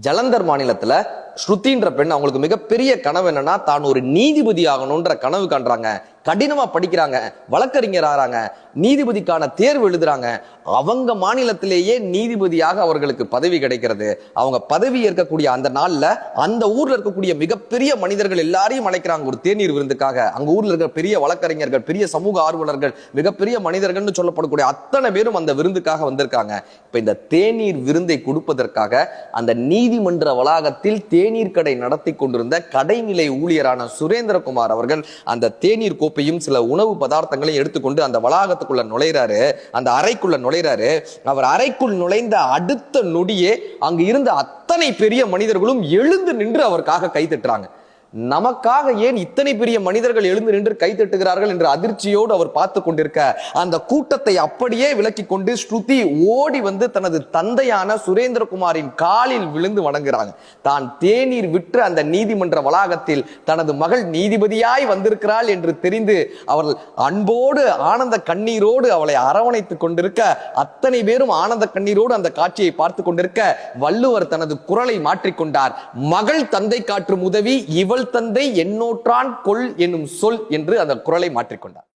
ஜலந்தர் மாநிலத்தில் ஸ்ருதின்ற பெண் அவங்களுக்கு மிகப்பெரிய கனவு என்னன்னா தான் ஒரு நீதிபதி ஆகணும்ன்ற கனவு காண்றாங்க கடினமா படிக்கிறாங்க வழக்கறிஞர் ஆறாங்க நீதிபதிக்கான தேர்வு எழுதுறாங்க. அவங்க மாநிலத்திலேயே நீதிபதியாக அவர்களுக்கு பதவி கிடைக்கிறது. அவங்க பதவி ஏற்கக்கூடிய அந்த நாள்ல அந்த ஊர்ல இருக்கக்கூடிய மிகப்பெரிய மனிதர்கள் எல்லாரையும் அழைக்கிறாங்க. ஒரு தேநீர் விருந்துக்காக. அங்க ஊர்ல இருக்கிற பெரிய வழக்கறிஞர்கள் பெரிய சமூக ஆர்வலர்கள் மிகப்பெரிய மனிதர்கள்னு சொல்லப்படக்கூடிய அத்தனை பேரும் அந்த விருந்துக்காக வந்திருக்காங்க. இப்ப இந்த தேநீர் விருந்தை கொடுப்பதற்காக அந்த நீதிமன்ற வளாகத்தில் தேநீர் கடை நடத்தி கொண்டிருந்த கடைநிலை ஊழியரான சுரேந்திரகுமார் அவர்கள் அந்த தேநீர் கோப்பையும் சில உணவு பதார்த்தங்களையும் எடுத்துக்கொண்டு அந்த வளாகத்துக்குள்ள நுழைறாரு அந்த அறைக்குள்ள நுழைறாரு அவர் அறைக்குள் நுழைந்த அடுத்த நொடியே அங்கு இருந்த அத்தனை பெரிய மனிதர்களும் எழுந்து நின்று அவருக்காக கை தட்டுறாங்க. நமக்காக ஏன் இத்தனை பெரிய மனிதர்கள் எழுந்து நின்று கை தட்டுகிறார்கள் என்ற அதிர்ச்சியோடு அவர் பார்த்து கொண்டிருக்க அந்த கூட்டத்தை அப்படியே விலக்கி கொண்டு ஸ்ருதி ஓடி வந்து தனது தந்தையான சுரேந்திரகுமாரின் காலில் விழுந்து வணங்குறாங்க தான் தேநீர் விற்று அந்த நீதிமன்ற வளாகத்தில் தனது மகள் நீதிபதியாய் வந்திருக்கிறாள் என்று தெரிந்து அவர்கள் அன்போடு ஆனந்த கண்ணீரோடு அவளை அரவணைத்துக் கொண்டிருக்க அத்தனை பேரும் ஆனந்த கண்ணீரோடு அந்த காட்சியை பார்த்து கொண்டிருக்க வள்ளுவர் தனது குரலை மாற்றிக்கொண்டார் மகள் தந்தை காற்றும் உதவி இவள் தந்தை எண்ணூற்றான் கொள் என்னும் சொல் என்று அந்த குரலை மாற்றிக்கொண்டார்.